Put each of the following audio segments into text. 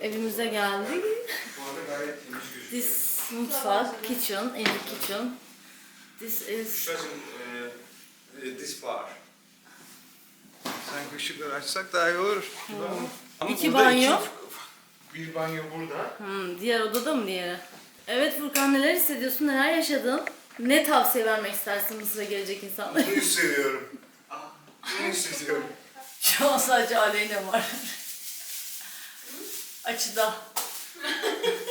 Evimize geldik. This mutfak, kitchen, in the kitchen. This is Şurası e, this bar. Sanki ışıkları açsak daha iyi olur. Ama İki burada banyo. bir banyo burada. Hmm, diğer odada mı diğeri? Evet Furkan neler hissediyorsun, neler yaşadın? Ne tavsiye vermek istersin Mısır'a gelecek insanlara? Bunu hissediyorum. Bunu hissediyorum. Şu an sadece Aleyna var. Açıda.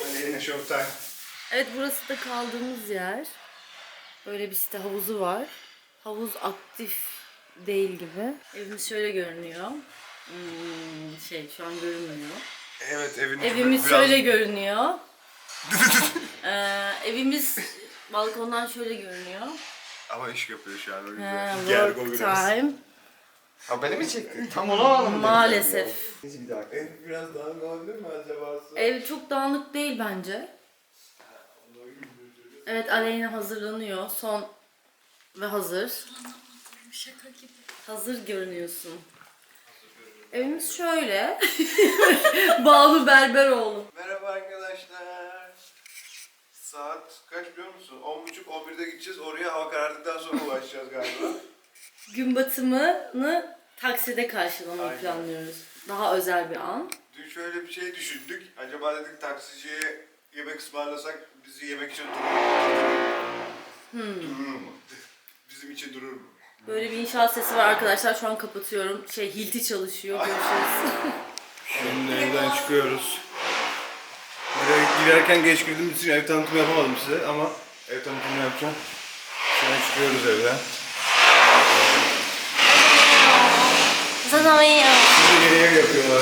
Hani yine showtime. Evet burası da kaldığımız yer. Böyle bir site havuzu var. Havuz aktif değil gibi. Evimiz şöyle görünüyor. Hmm, şey şu an görünmüyor. Evet evin Evimiz biraz- şöyle görünüyor. ee, evimiz balkondan şöyle görünüyor. Ama iş yapıyor şu an. o Ha, yüzden. Gergo work biraz. time. Ha beni mi çekti? Tam onu alalım. Maalesef. Bir dakika. Ev biraz dağınık olabilir mi acaba? Ev çok dağınık değil bence. Evet Aleyna hazırlanıyor. Son ve hazır. Şaka gibi. Hazır görünüyorsun. Evimiz şöyle. Banu Berberoğlu. Merhaba arkadaşlar. Saat kaç biliyor musun? 10.30-11'de gideceğiz. Oraya hava karardıktan sonra ulaşacağız galiba. Gün batımını takside karşılamayı Aynen. planlıyoruz. Daha özel bir an. Dün şöyle bir şey düşündük. Acaba dedik taksiciye yemek ısmarlasak bizi yemek için durur mu? Durur mu? Bizim için durur mu? Böyle bir inşaat sesi var arkadaşlar. Şu an kapatıyorum. Şey Hilti çalışıyor. Görüşürüz. Şimdi evden çıkıyoruz. Girer- Girerken geç girdiğimiz için ev tanıtımı yapamadım size ama ev tanıtımını yapacağım. An çıkıyoruz evden. Şimdi yeni ev yapıyorlar.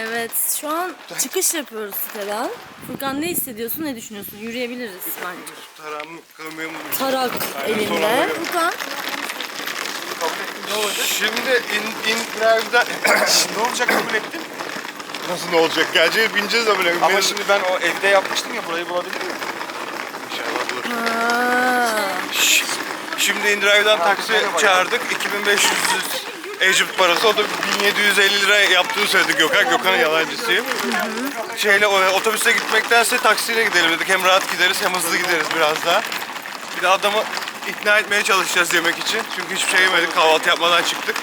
Evet şu an çıkış yapıyoruz siteden. Furkan ne hissediyorsun ne düşünüyorsun? Yürüyebiliriz bence. Taram kamyon Tarak elinde. Furkan Şimdi in, in drive'da ne olacak kabul ettin? nasıl ne olacak? Geleceğiz bineceğiz ama benim. Ama şimdi ben o evde yapmıştım ya burayı bulabilir miyim? inşallah bulur. Ha. Şimdi InDrive'dan taksi çağırdık. 2500 Egypt parası. O da 1750 lira yaptığını söyledi Gökhan. Gökhan'ın yalancısıyım. Şeyle otobüse gitmektense taksiyle gidelim dedik. Hem rahat gideriz hem hızlı gideriz biraz daha. Bir de adamı ikna etmeye çalışacağız yemek için. Çünkü hiçbir şey yemedik. Kahvaltı yapmadan çıktık.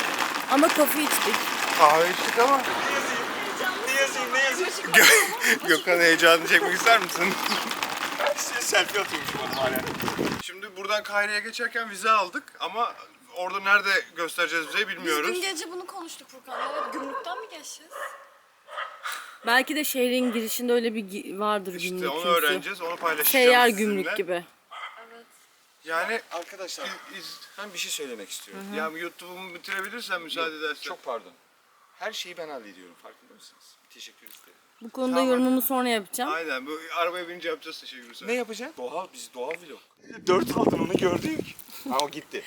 Ama kafe içtik. Kahve içtik ama. Gö- Gökhan heyecanını çekmek ister misin? Selfie atıyormuşum oğlum hala. Şimdi buradan Kahire'ye geçerken vize aldık ama orada nerede göstereceğiz vizeyi bilmiyoruz. Biz dün gece bunu konuştuk Furkan'la. Evet, gümrükten mi geçeceğiz? Belki de şehrin girişinde öyle bir gi- vardır İşte gümrük onu öğreneceğiz, onu paylaşacağız Seyyar sizinle. gümrük gibi. Yani Arkadaşlar iz, ben bir şey söylemek istiyorum. yani YouTube'umu bitirebilirsen müsaade edersen. Çok pardon. Her şeyi ben hallediyorum farkında mısınız? Teşekkür isterim. Bu konuda Tamam. yorumumu sonra yapacağım. Aynen bu arabaya binince yapacağız teşekkür ederim. Ne yapacaksın? Doğal, biz doğal vlog. Dört aldın onu gördük. Ha o gitti.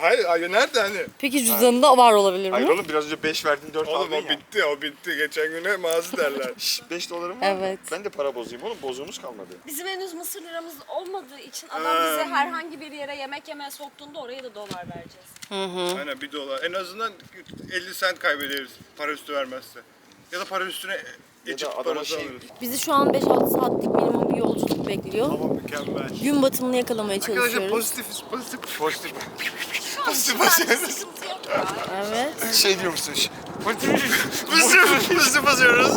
Hayır, hayır nerede hani? Peki cüzdanında var olabilir mi? Hayır oğlum biraz önce 5 verdin 4 Oğlum aldın o ya. bitti, o bitti. Geçen güne mazı derler. 5 dolarım var mı? Evet. Ben de para bozayım oğlum bozuğumuz kalmadı. Bizim henüz mısır liramız olmadığı için adam bizi herhangi bir yere yemek yemeye soktuğunda oraya da dolar vereceğiz. Aynen bir dolar. En azından 50 sent kaybederiz para üstü vermezse. Ya da para üstüne geçip adama parası şey-. Bizi şu an 5-6 saatlik minimum bir yolculuk bekliyor. Ama mükemmel. Gün batımını yakalamaya Arkadaşlar çalışıyoruz. pozitifiz, pozitif. Pozitif. Pozitif basıyoruz. ya. Evet. şey diyor musun? Pozitif, pozitif basıyoruz.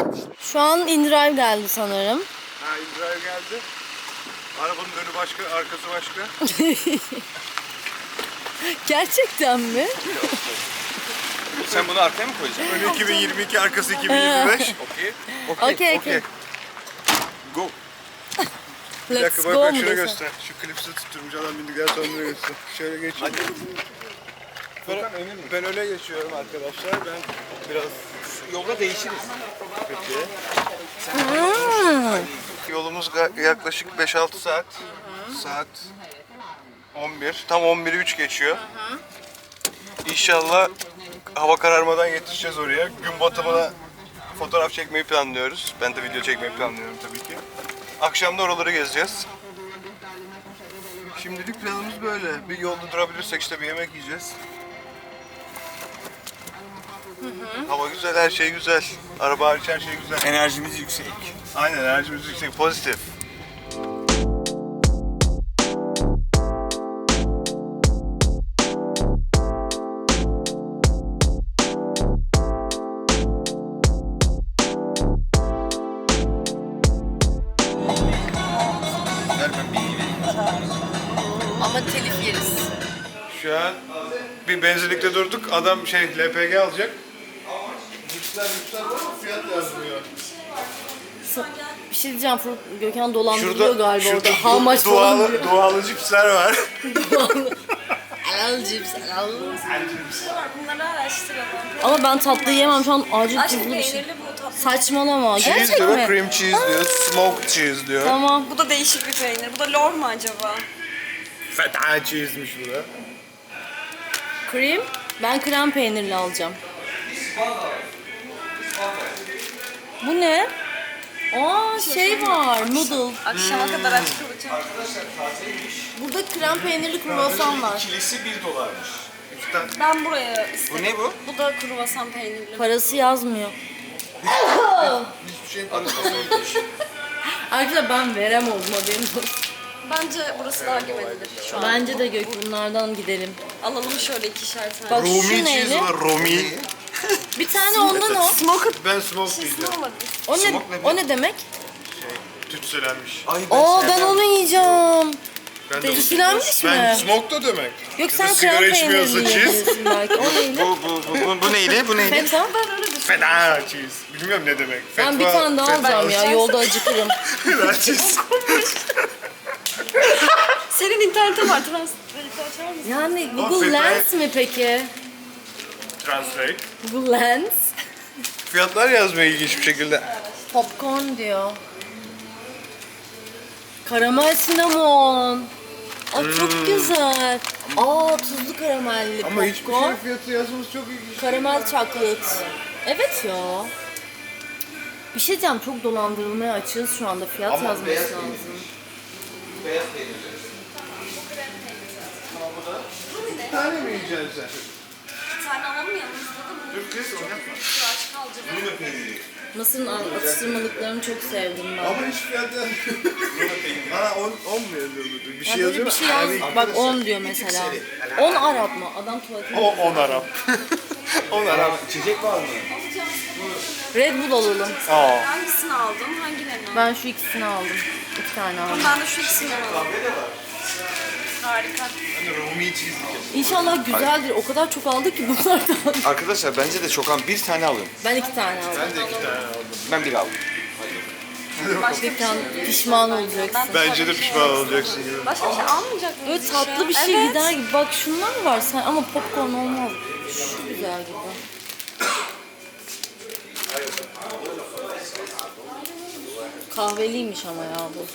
Şu an InDrive geldi sanırım. Ha İbrahim geldi. Arabanın önü başka, arkası başka. Gerçekten mi? Sen bunu arkaya mı koyacaksın? Önü 2022, arkası 2025. Okey. Okey okey. Go. Bir Let's dakika bak go bak mu şuna desem? göster. Şu klipsi tutturmuş adam bindikten sonra göster. Şöyle geç. Ben, ben öne geçiyorum arkadaşlar. Ben biraz Yolda değişiriz. Yolumuz ga- yaklaşık 5-6 saat. Saat 11. Tam 11'i 3 geçiyor. İnşallah hava kararmadan yetişeceğiz oraya. Gün batımına fotoğraf çekmeyi planlıyoruz. Ben de video çekmeyi planlıyorum tabii ki. Akşam da oraları gezeceğiz. Şimdilik planımız böyle. Bir yolda durabilirsek işte bir yemek yiyeceğiz. Hava güzel, her şey güzel. Araba hariç her şey güzel. Enerjimiz yüksek. Aynen enerjimiz yüksek, pozitif. Bir benzinlikte durduk. Adam şey LPG alacak. Cipsler cipsler var ama fiyat yazmıyor. Bir şey diyeceğim Furkan Gökhan dolandırılıyor Şurada, galiba şurada orada. How much falan dualı, diyor. dualı cipsler var. Helal cips, helal. Bunları araştıralım. Ama ben tatlı yiyemem şu an acil Aşkım tuzlu bir şey. peynirli bu tatlı. Saçmalama. cheese Gerçek diyor, mi? cream cheese diyor, smoked cheese diyor. Tamam. Bu da değişik bir peynir. Bu da lor mu acaba? Feta cheese'miş bu da. Cream. Ben krem peynirli alacağım. Bu ne? Aa şey var, noodle. Akşama kadar aç kalacağım. Burada krem peynirli kruvasan var. Kilisi 1 dolarmış. Üstten Ben buraya istedim. Bu ne bu? Bu da kruvasan peynirli. Parası yazmıyor. hiçbir şeyin parası. Arkadaşlar ben verem oldum haberin olsun. Bence burası daha güvenilir şu an. Bence de Gök bunlardan gidelim. Alalım şöyle ikişer tane. Bak Rumi cheese neyli? var, Rumi. Bir tane ondan o. Smoked Ben smoked cheese diyeceğim. ne olabilir? O ne, Smoke ne o ne demek? Tütsülenmiş. Ay Aa ben onu yiyeceğim. Ben de Tütsülenmiş Ben mi? smoked da demek. Yok sen sigara içmiyorsa peynirli cheese. yiyebilirsin belki. O neydi? Bu, bu, bu, bu, bu neyli? Bu neyli? Feta. Fena cheese. Bilmiyorum ne demek. Ben bir tane daha alacağım ya. Yolda acıkırım. Fena cheese. Senin internetin var. Mısın? Yani Google Lens mi peki? Translate. Google Lens. Fiyatlar yazmıyor ilginç bir şekilde. Popcorn diyor. Karamel cinnamon. Aa çok güzel. Aa tuzlu karamelli Ama hiçbir popcorn. şey fiyatı yazması çok ilginç. Karamel chocolate. Evet ya. Bir şey diyeceğim çok dolandırılmaya açığız şu anda fiyat Ama yazması beyaz lazım. Bir tane mi yiyeceksin sen? Bir tane alalım yanımızda da bunu Dur kız oynatma. aç kalacağız. Bunu da peyniri. Mısır'ın atıştırmalıklarını çok sevdim ben. Ama hiç fiyat yazmıyor. Ha 10 10 mu yazıyor? Bir şey Ya böyle yazıyor bir mu? şey yaz. Bak 10 diyor mesela. 10 Arap mı? Adam tuvaletine. O 10 Arap. 10 Arap. İçecek var mı? Red Bull alalım. Aa. Hangisini aldın? Hangilerini aldın? Ben şu ikisini aldım. İki tane aldım. Ben de şu ikisini aldım. Harika. İnşallah güzeldir. O kadar çok aldık ki bunlardan. Arkadaşlar bence de çok an bir tane alın. Ben iki tane aldım. Ben de iki tane aldım. Ben bir aldım. Gerçekten pişman olacaksın. Bence de pişman olacaksın gibi. Başka bir şey almayacak mıyız? Böyle tatlı bir şey gider gibi. Bak şunlar var sen ama popcorn olmaz. Şu güzel gibi. Kahveliymiş ama ya bu.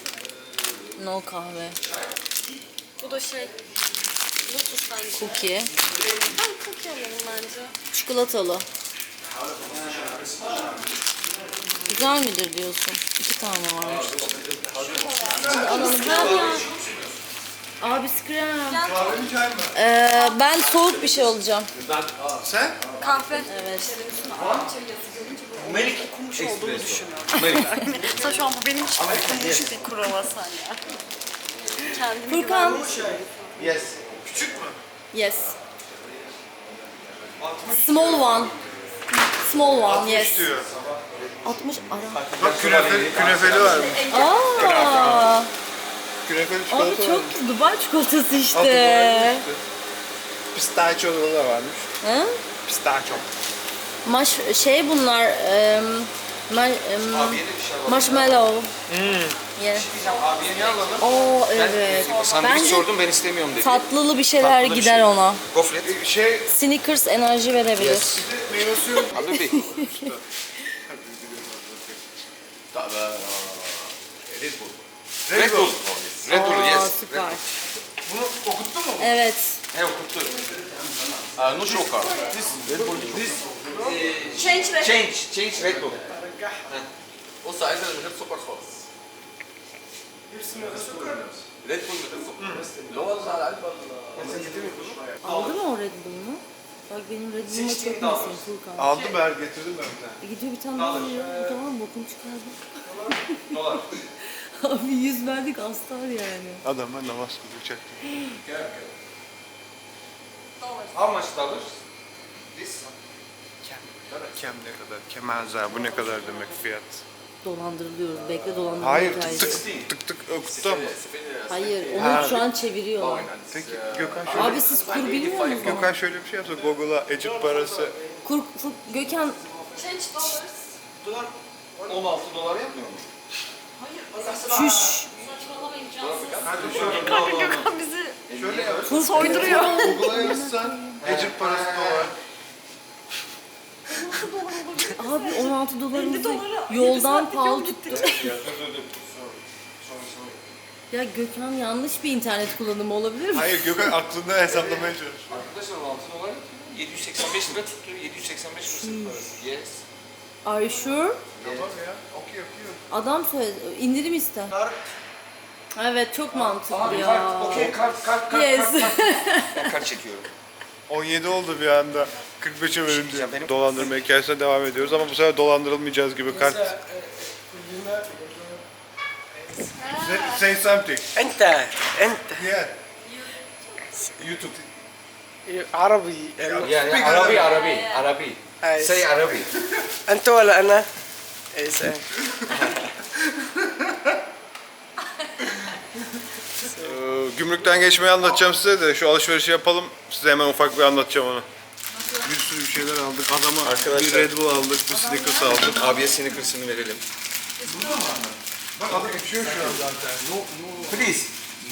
No kahve. Bu da şey. Lotus bence. Cookie. Ben cookie alalım bence. Çikolatalı. Güzel midir diyorsun? İki tane varmış. Hadi alalım. Abi krem. Kahveli çay mı? Ee, ben soğuk bir şey alacağım. Sen? Kahve. Evet. Okumuş olduğumu düşünüyorum. Sen şu an bu benim için okunmuş bir kruvasan ya. Kendimi Furkan. Yes. Küçük mü? Yes. Small one. Small one, yes. diyor. 60 ara. Bak künefe, künefeli varmış. Aa, Künefeli abi çikolata çok varmış. Dubai çikolatası işte. işte. Pistachio da varmış. Hı? Pistachio. Maş şey bunlar em, ma- em, marshmallow. Yeah. Abiye ne alalım? Oo evet. Sandviç Bence sordum ben istemiyorum dedi. tatlılı bir şeyler Tatlı bir gider şey. ona. Gofret. Şey, Snickers enerji verebilir. meyve suyu. Abi bir. Red Bull. Red Bull, Aa, yes. süper. Bunu okuttun mu? Evet. He okuttu. Uh, no sugar. This Red Bull. This Change red. change, change Red Bull. بص عايزها من غير سكر خالص Red Bull'u Ne oldu lan Alp Aldı mı e, o Red Bull'unu? Bak benim Red Bull'uma çok Seçtiğini de alır. meselesi Furkan. Aldı ben getirdim ben bir tane. E, gidiyor bir tane daha Alır. veriyor. E, tamam mı? Bokunu. Dolar. Abi yüz verdik astar yani. Adam ben namaz kılacak. Gel gel. How much dollars? This. Kem ne kadar? Kem ne kadar? Kemenza bu ne kadar demek fiyat? Dolandırılıyoruz. Bekle dolandırma Hayır tık hikayesi. tık tık tık okutta mı? Hayır onu şu an çeviriyorlar. Peki Gökhan şöyle, Abi siz kur bilmiyor musunuz? Gökhan şöyle bir şey yapsa Google'a Egypt parası Kur, kur, Gökhan Change dollars. Dolar 16 dolar yapmıyor mu? çüş. Saçmalama imkansız. Gökhan bizi soyduruyor. Google'a yazsan Egypt parası dolar. Abi 16 dolarımızı yoldan pahalı tuttu. Ya Gökhan yanlış bir internet kullanımı olabilir mi? Hayır Gökhan aklında hesaplamaya çalışıyor. Arkadaşlar 16 dolar yapıyor. 785 lira tuttu. 785 Mısır parası. Yes. Are you sure? Tamam ya okey okey. Adam söyledi. indirim iste. Evet çok mantıklı ya. Kart, okey kart, kart, kart, Yes. kart, kart. Ben kart çekiyorum. 17 oldu bir anda. 45'e bölündü. Ya benim- Dolandırma hikayesine devam ediyoruz ama bu sefer dolandırılmayacağız gibi kart. Say, say something. انت انت Yeah. YouTube. عربي Yani Arabi, Arabi, Arabi. Ay. Say Arabi. انت ولا انا؟ اي سام Gümrükten geçmeyi anlatacağım size de şu alışverişi yapalım. Size hemen ufak bir anlatacağım onu. Bir sürü bir şeyler aldık. Adama bir Arkadaşlar- Red Bull aldık, bir Snickers aldık. Abiye sneakers'ını verelim. Bak adı geçiyor şu an zaten. Please.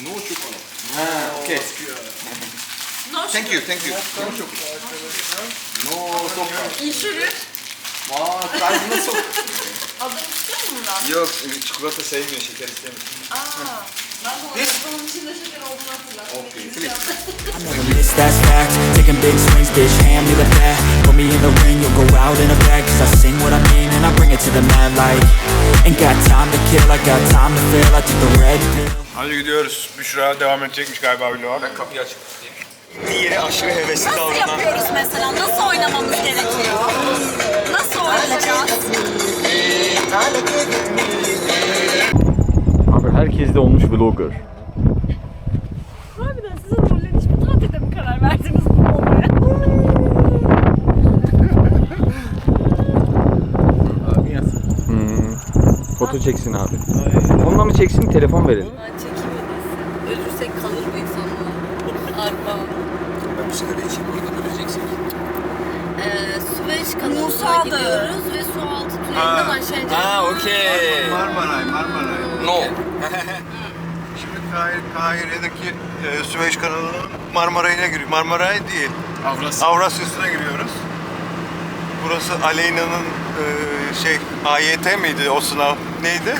No chocolate. Ha, okay. Thank you, thank you. No chocolate. No chocolate. İnşürü. Aa, kalbine sok. Adını istiyor musun bundan? Yok, çikolata sevmiyor, şeker istemiyor. Aa. Ben de onun içinde şeker olduğunu hatırladım. Okay, please. I never miss, that's fact Taking big swings, bitch, hand me the bat Put me in the ring, you'll go out in a bag Cause I sing what I mean and I bring it to the mad light Ain't got time to kill, I got time to feel I took the red pill Hadi gidiyoruz. Büşra devam edecekmiş galiba vloga. Ben kapıyı tutayım. Yeri aşırı hevesli Nasıl davranan. yapıyoruz mesela? Nasıl oynamamız gerekiyor? Nasıl oynayacağız? Abi herkes de olmuş vlogger. Harbiden sizin rollerin hiçbir tatilde mi karar verdiniz bu olmaya? Foto çeksin abi. Onunla mı çeksin telefon verin. Ben çekiminiz. Ölürsek kalır bu insanlar. Arpa. Ben bu sigara içeyim, burada öleceksek. Ee, Süveyş kanalına Musa Dağı. gidiyoruz ve su altı tünelinden aşağı ineceğiz. Ha okey. Marmaray, Marmaray. No. Şimdi Kahire, Kahire'deki e, Süveyş kanalının Marmaray'ına giriyor. Marmaray değil. Avrasya. Avrasya'sına giriyoruz. Burası Aleyna'nın e, şey AYT miydi o sınav? Neydi?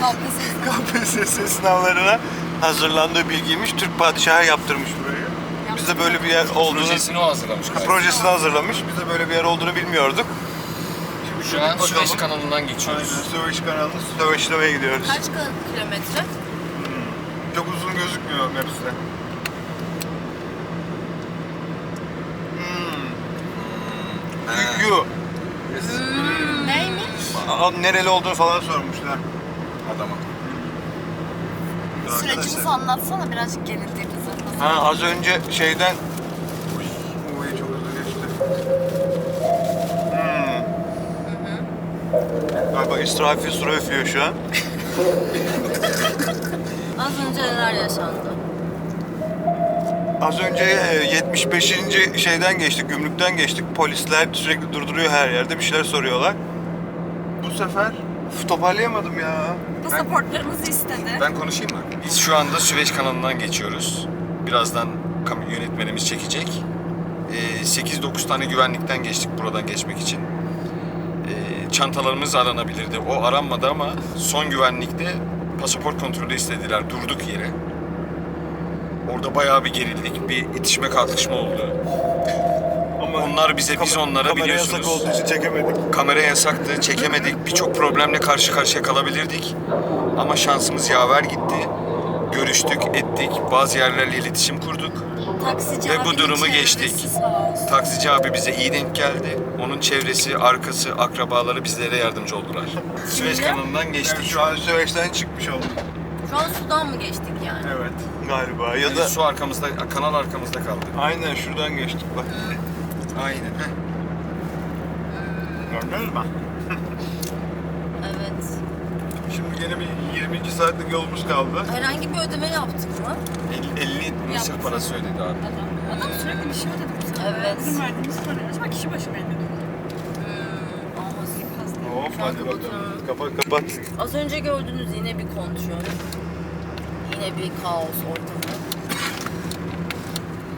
KPSS sınavlarına hazırlandığı bilgiymiş. Türk padişahı yaptırmış burayı. Biz de böyle bir yer olduğunu, Projesini o hazırlamış. projesini hazırlamış. Biz de böyle bir yer olduğunu bilmiyorduk. Şu an Süveyş kanalından geçiyoruz. Aynen, Süveyş kanalını Süveyş'lemeye gidiyoruz. Kaç ka- kilometre? Çok uzun gözükmüyor Maps'te. Hmm. Yu. Neymiş? Aa, Nereli olduğunu falan sormuşlar. Adama. Sürecimizi anlatsana birazcık gerildiğimizi. Ha az önce şeyden... Uy çok hızlı geçti. Galiba İsrafil sura üflüyor şu an. Az önce neler yaşandı? Az önce e, 75. şeyden geçtik, gümrükten geçtik. Polisler sürekli durduruyor her yerde, bir şeyler soruyorlar. Bu sefer Uf, toparlayamadım ya. Pasaportlarımızı istedi. Ben konuşayım mı? Biz şu anda Süveyş kanalından geçiyoruz. Birazdan kam- yönetmenimiz çekecek. Ee, 8-9 tane güvenlikten geçtik buradan geçmek için. Çantalarımız aranabilirdi. O aranmadı ama son güvenlikte pasaport kontrolü istediler. Durduk yere. Orada bayağı bir gerildik. Bir itişme kalkışma oldu. Ama Onlar bize, biz onlara kamera biliyorsunuz. yasak olduğu için çekemedik. Kamera yasaktı, çekemedik. Birçok problemle karşı karşıya kalabilirdik. Ama şansımız yaver gitti. Görüştük, ettik. Bazı yerlerle iletişim kurduk. Taksici Ve bu durumu geçtik. Taksici abi bize iyi denk geldi. Onun çevresi, arkası, akrabaları bizlere yardımcı oldular. Süveyş kanalından geçtik. Evet, şu an Süveyş'ten çıkmış olduk. Şu an sudan mı geçtik yani? Evet galiba ya Yani da su arkamızda, kanal arkamızda kaldı. aynen şuradan geçtik bak. Aynen. heh. Gördünüz mü? Evet. Şimdi gene bir 20. saatlik yolumuz kaldı. Herhangi bir ödeme yaptık mı? 50, 50 Mısır parası ödedi abi. Adam sürekli bir şey ödedi bize. Evet. Bizim verdiğimiz parayı acaba kişi başı mı ödedi? Hop Şu an hadi bakalım. kapatıyorum. Kapat kapat. Az önce gördüğünüz yine bir kontrol. Yine bir kaos ortamı.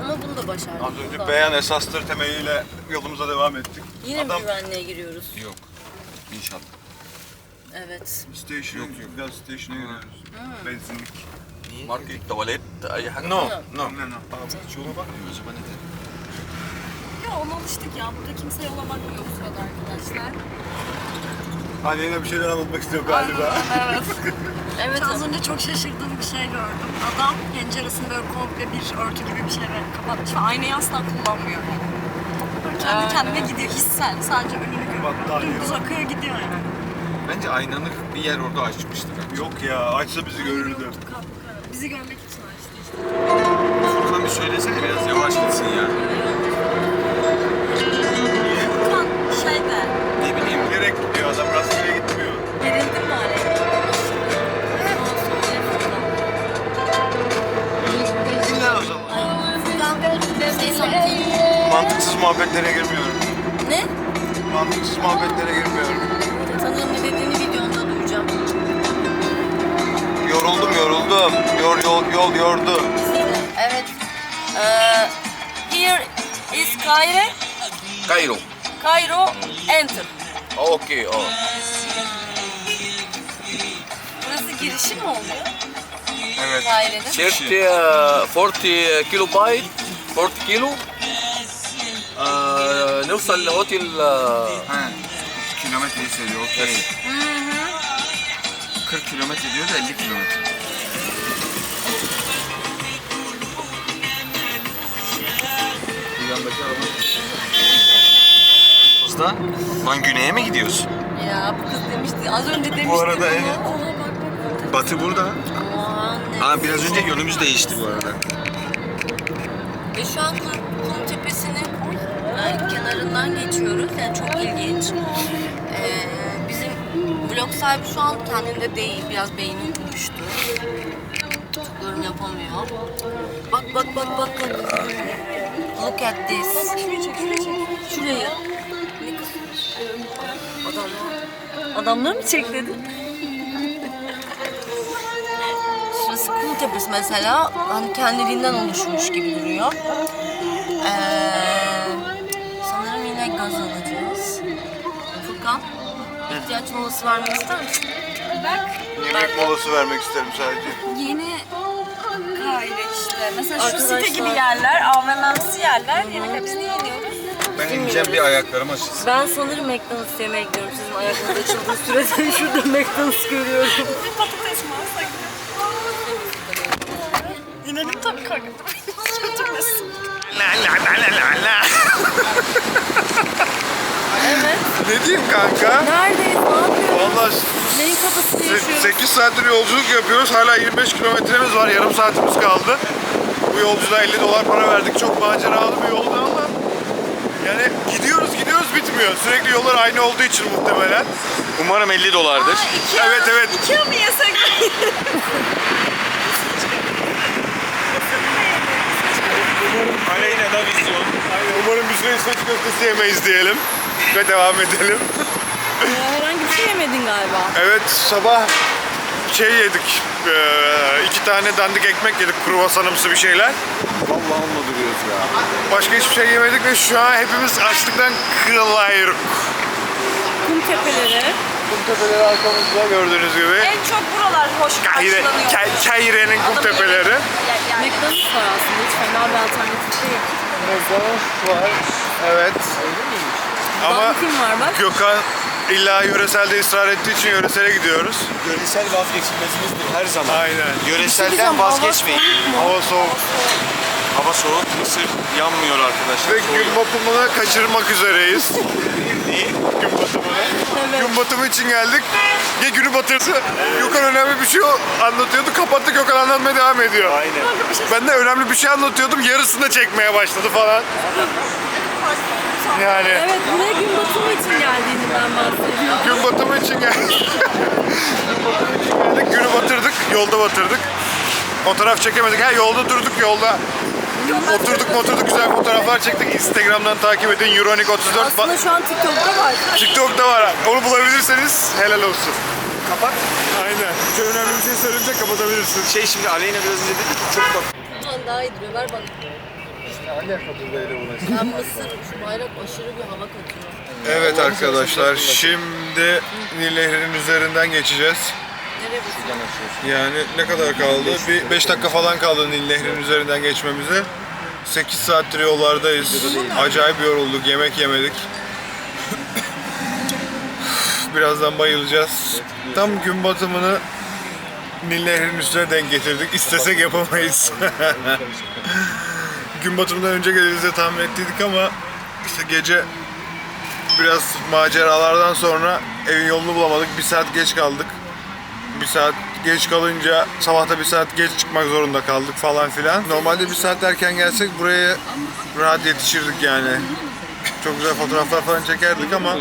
Ama bunu da başardık. Az Bunu önce da- beyan esastır temeliyle yolumuza devam ettik. Yine mi Adam güvenliğe giriyoruz? Yok. İnşallah. Evet. Station yok yok. Gaz station'a gidiyoruz. Benzinlik. Market, tuvalet, ay hangi? No, no. No, no. Abi yola bakmıyor o zaman nedir? Ya ona alıştık ya. Burada kimse yola bakmıyor bu sırada arkadaşlar. Hani Aleyna bir şeyler anlatmak istiyor galiba. evet. evet az önce çok şaşırdığım bir şey gördüm. Adam penceresini böyle komple bir örtü gibi bir şeyle kapatmış ve aynayı asla kullanmıyor. Böyle kendi kendine gidiyor hissen. Sadece önünü görüyor. Battaniye. Gidiyor yani. Bence aynanı bir yer orada açmıştır. Yok ya açsa bizi görürdü. Bizi görmek için açtı işte. Furkan bir söylesene biraz yavaş gitsin ya. Furkan şey Ne bileyim. Gerek gidiyor adam rastgele gitmiyor. Gerildim mi Aleyna? Dinler o zaman. Mantıksız muhabbetlere girmiyorum. Ne? Mantıksız muhabbetlere girmiyorum. Yoruldum yoruldum. Yol yol yol yordu. Evet. Ee, here is Cairo. كايرو Cairo, enter. اوكي اه Burası girişi mi oluyor? Evet. Dairenin. شيرت آه، 40 كيلو بايت 40 كيلو آه، نوصل لاوتيل آه، Ha. Kilometreyi söylüyor. Okey. 40 kilometre diyor da 50 kilometre. Bu yandaki araba. Lan güneye mi gidiyorsun? Ya bu kız demişti. Az önce demişti. Bu arada evet. Oha bak bak bak. Batı burada. Aman. Aa biraz önce yönümüz değişti bu arada. Ve şu an kum, kum tepesinin e, kenarından geçiyoruz. Yani çok ilginç. Blok sahibi şu an kendinde değil. Biraz beyni uyuştu. Yorum yapamıyor. Bak bak bak bak bak. Look at this. şurayı çek şurayı çek. Şurayı. Ne kız? Adamlar. Adamlar mı çek dedi? Şurası kum tepesi mesela. Hani kendiliğinden oluşmuş gibi duruyor. Ee, ihtiyaç molası vermek ister misin? Bak Yemek molası vermek isterim sadece. yeni Kahire işte. Mesela şu Arkadaşlar- site gibi yerler, AVM'si yerler. Yemek hepsini yeniyoruz. Ben ineceğim bir ayaklarım açılsın. Ben sanırım McDonald's yemeğe gidiyorum. Sizin ayaklarınız açıldığı sürede şurada McDonald's görüyorum. Bir patates mi alsak? Yinelim tabii kanka. Götürmesin. Evet. Ne diyeyim kanka? Neredeyiz? Ne yapıyoruz? Vallahi Neyin kafasını yaşıyoruz? 8 saattir yolculuk yapıyoruz. Hala 25 kilometremiz var. Yarım saatimiz kaldı. Bu yolculuğa 50 dolar para verdik. Çok maceralı bir yoldu ama yani gidiyoruz gidiyoruz bitmiyor. Sürekli yollar aynı olduğu için muhtemelen. Umarım 50 dolardır. Evet evet. Ikea mı yesek? Aleyna da vizyon. Umarım bir süre İsveç köftesi yemeyiz diyelim. Ve devam edelim. Ee, herhangi bir şey yemedin galiba. Evet sabah şey yedik. eee, iki tane dandik ekmek yedik. Kruvasanımsı bir şeyler. Vallahi onunla duruyoruz ya. Başka hiçbir şey yemedik ve şu an hepimiz açlıktan kırılıyoruz. Kum tepeleri. Kum tepeleri arkamızda gördüğünüz gibi. En çok buralar hoş Kayre, karşılanıyor. Kayre'nin kum tepeleri. McDonald's var aslında. Hiç fena bir alternatif değil. var. Evet. Ama Bankim var bak. Gökhan illa yöreselde ısrar ettiği için yöresele gidiyoruz. Yöresel vazgeçilmezimizdir her zaman. Aynen. Yöreselden vazgeçmeyin. Hava soğuk. Hava soğuk, mısır yanmıyor arkadaşlar. Ve gün batımını kaçırmak üzereyiz. Neyi? Gün batımını. Gün batımı için geldik. Ya günü batırdı. Gökhan önemli bir şey anlatıyordu. Kapattı Gökhan anlatmaya devam ediyor. Aynen. Ben de önemli bir şey anlatıyordum. Yarısını da çekmeye başladı falan. Yani Evet buraya gün batımı için geldiğini ben bahsediyorum. gün batımı için geldik. Gün batımı için geldik. Günü batırdık. Yolda batırdık. Fotoğraf çekemedik. Ha yolda durduk yolda. Oturduk oturduk güzel fotoğraflar çektik. Instagram'dan takip edin. Euronik 34 Aslında şu an TikTok'ta var. TikTok'ta var. Onu bulabilirseniz helal olsun. Kapat. Aynen. Çok önemli bir şey söyleyince kapatabilirsin. Şey şimdi Aleyna biraz önce dedi ki çok bak daha iyi duruyor. Ver bana. Ben mısır, şu bayrak aşırı bir hava katıyor. Evet arkadaşlar şimdi Nil Nehri'nin üzerinden geçeceğiz. Nereye? Yani ne kadar kaldı? Bir 5 dakika falan kaldı Nil Nehri'nin üzerinden geçmemize. 8 saattir yollardayız. Acayip yorulduk, yemek yemedik. Birazdan bayılacağız. Tam gün batımını Nil Nehri'nin üstüne denk getirdik. İstesek yapamayız. gün batımından önce geliriz tahmin ettiydik ama işte gece biraz maceralardan sonra evin yolunu bulamadık. Bir saat geç kaldık. Bir saat geç kalınca sabahta bir saat geç çıkmak zorunda kaldık falan filan. Normalde bir saat erken gelsek buraya rahat yetişirdik yani. Çok güzel fotoğraflar falan çekerdik ama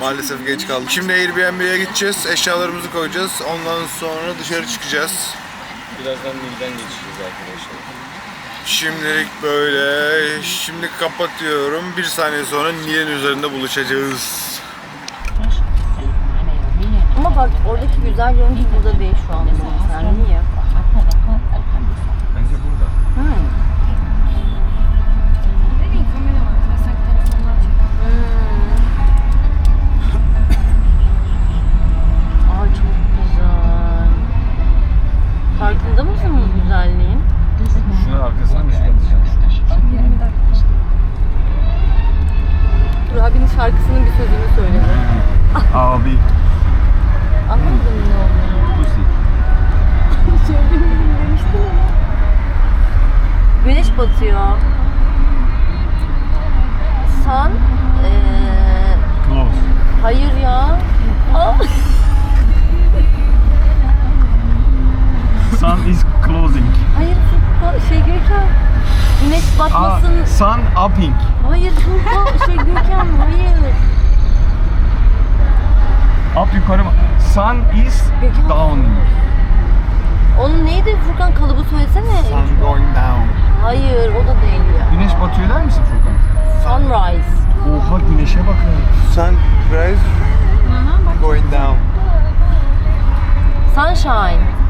maalesef geç kaldık. Şimdi Airbnb'ye gideceğiz, eşyalarımızı koyacağız. Ondan sonra dışarı çıkacağız. Birazdan Nil'den geçeceğiz arkadaşlar. Şimdilik böyle. Şimdi kapatıyorum. Bir saniye sonra Nil'in üzerinde buluşacağız. Ama bak oradaki güzel görüntü burada değil şu anda. Sen niye? Bence burada. Aa çok güzel. Farkında mısın bu güzelliğin? Şunun arkasına mı atacağım? Dur abinin şarkısının bir sözünü söyledi. Abi. Anladın mı ne olduğunu? Pussy. Söylemedim demiştim ama. Güneş batıyor. Sun upping. Hayır Furkan, şey Görkem hayır. Up yukarı mı? Sun is Gökhan. downing. Onun neydi Furkan kalıbı söylesene. going down. Hayır o da değil ya. Güneş batıyor der misin Furkan? Sunrise. Oha güneşe bakın. Sunrise going down. Sunshine.